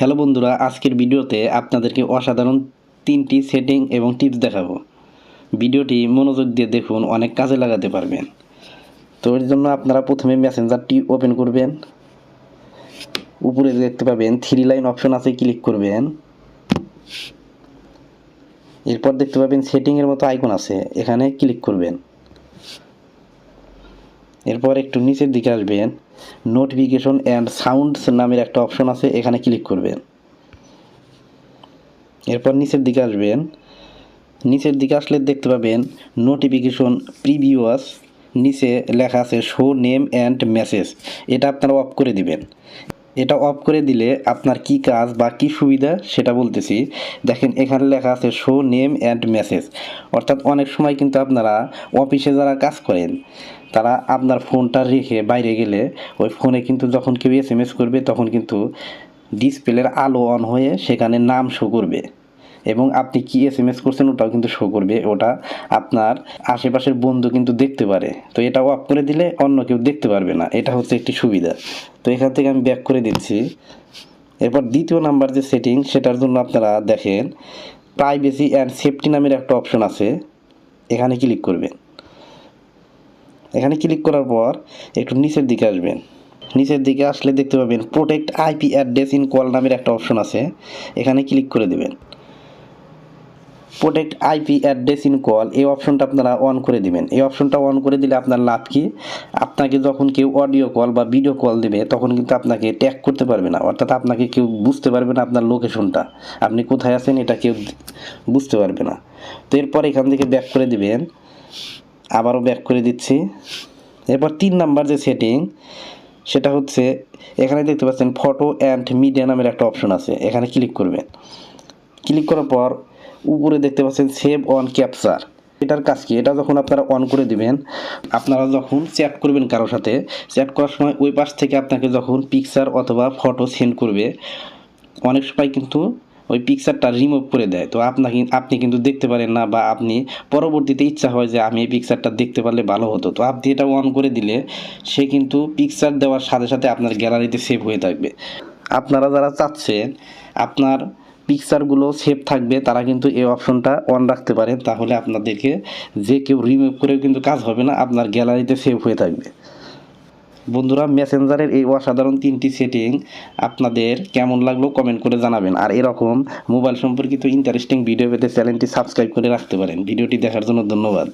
Hello বন্ধুরা, আজকের ভিডিওতে আপনাদেরকে অসাধারণ তিনটি সেটিং এবং টিপস দেখাবো। ভিডিওটি মনোযোগ দিয়ে দেখুন, অনেক কাজে লাগাতে পারবেন। তো এর জন্য আপনারা প্রথমে মেসেঞ্জারটি ওপেন করবেন। উপরে দেখতে পাবেন থ্রি লাইন অপশন আছে ক্লিক করবেন। এরপর দেখতে পাবেন সেটিংয়ের মতো আইকন আছে, এখানে ক্লিক করবেন। এরপর একটু নিচের দিকে আসবেন। নোটিফিকেশন অ্যান্ড সাউন্ডস নামের একটা অপশন আছে, এখানে ক্লিক করবেন। এরপর নিচের দিকে আসবেন। নিচের দিকে আসলে দেখতে পাবেন নোটিফিকেশন প্রিভিউয়াস নিচে লেখা আছে শো নেম অ্যান্ড মেসেজ এটা আপনারা অফ করে দিবেন। এটা অফ করে দিলে আপনার কি কাজ বা কি সুবিধা সেটা বলতেছি। দেখেন, এখানে লেখা আছে শো নেম অ্যান্ড মেসেজ অর্থাৎ অনেক সময় কিন্তু আপনারা অফিসে যারা কাজ করেন, তারা আপনার ফোনটা রেখে বাইরে গেলে ওই ফোনে কিন্তু যখন কেউ এস করবে, তখন কিন্তু ডিসপ্লের আলো অন হয়ে সেখানে নাম শো করবে। এবং আপনি কি এস এম এস করছেন ওটাও কিন্তু শো করবে। ওটা আপনার আশেপাশের বন্ধু কিন্তু দেখতে পারে। তো এটা অফ করে দিলে অন্য কেউ দেখতে পারবে না। এটা হচ্ছে একটি সুবিধা। তো এখান থেকে আমি ব্যাক করে দিচ্ছি। এরপর দ্বিতীয় নাম্বার যে সেটিং সেটার জন্য আপনারা দেখেন প্রাইভেসি অ্যান্ড সেফটি নামের একটা অপশন আছে। এখানে ক্লিক করবেন। এখানে ক্লিক করার পর একটু নিচের দিকে আসবেন। নিচের দিকে আসলে দেখতে পাবেন protect IP address in call নামের একটা অপশন আছে। এখানে ক্লিক করে দেবেন। Protect IP address in call এই অপশনটা আপনারা অন করে দিবেন। এই অপশনটা অন করে দিলে আপনার লাভ কি? আপনাকে যখন কেউ অডিও কল বা ভিডিও কল দেবে, তখন কিন্তু আপনাকে ট্যাগ করতে পারবে না। অর্থাৎ আপনাকে কেউ বুঝতে পারবে না আপনার লোকেশনটা আপনি কোথায় আছেন এটা কেউ বুঝতে পারবে না। তো এরপর এখান থেকে ব্যাক করে দিবেন। আবারও ব্যাক করে দিচ্ছি। এরপর তিন নাম্বার যে সেটিং সেটা হচ্ছে, এখানে দেখতে পাচ্ছেন ফটো অ্যান্ড মিডিয়া নামের একটা অপশন আছে। এখানে ক্লিক করবেন। ক্লিক করার পর উপরে দেখতে পাচ্ছেন সেভ অন ক্যাপচার। এটার কাজ কি? এটা যখন আপনারা অন করে দিবেন, আপনারা যখন চ্যাট করবেন কারোর সাথে চ্যাট করার সময় ওই পাশ থেকে আপনাকে যখন পিকচার অথবা ফটো সেন্ড করবে, অনেক সময় কিন্তু ওই পিকচারটা রিমুভ করে দেয়। তো আপনাকে আপনি কিন্তু দেখতে পারেন না বা আপনি পরবর্তীতে ইচ্ছা হয় যে আমি এই পিকচারটা দেখতে পারলে ভালো হতো। তো আপনি এটা অন করে দিলে সে কিন্তু পিকচার দেওয়ার সাথে সাথে আপনার গ্যালারিতে সেভ হয়ে থাকবে। আপনারা যারা চাচ্ছেন, আপনার পিকচারগুলো সেভ থাকবে, তারা কিন্তু এই অপশনটা অন রাখতে পারেন। তাহলে আপনাদেরকে যে কেউ রিমুভ করেও কিন্তু কাজ হবে না, আপনার গ্যালারিতে সেভ হয়ে থাকবে। বন্ধুরা মেসেঞ্জারের এই অসাধারণ তিনটি সেটিং আপনাদের কেমন লাগল কমেন্ট করে জানাবেন। আর এরকম মোবাইল সম্পর্কিত ইন্টারেস্টিং ভিডিও পেতে চ্যানেলটি সাবস্ক্রাইব করে রাখতে পারেন। ভিডিওটি দেখার জন্য ধন্যবাদ।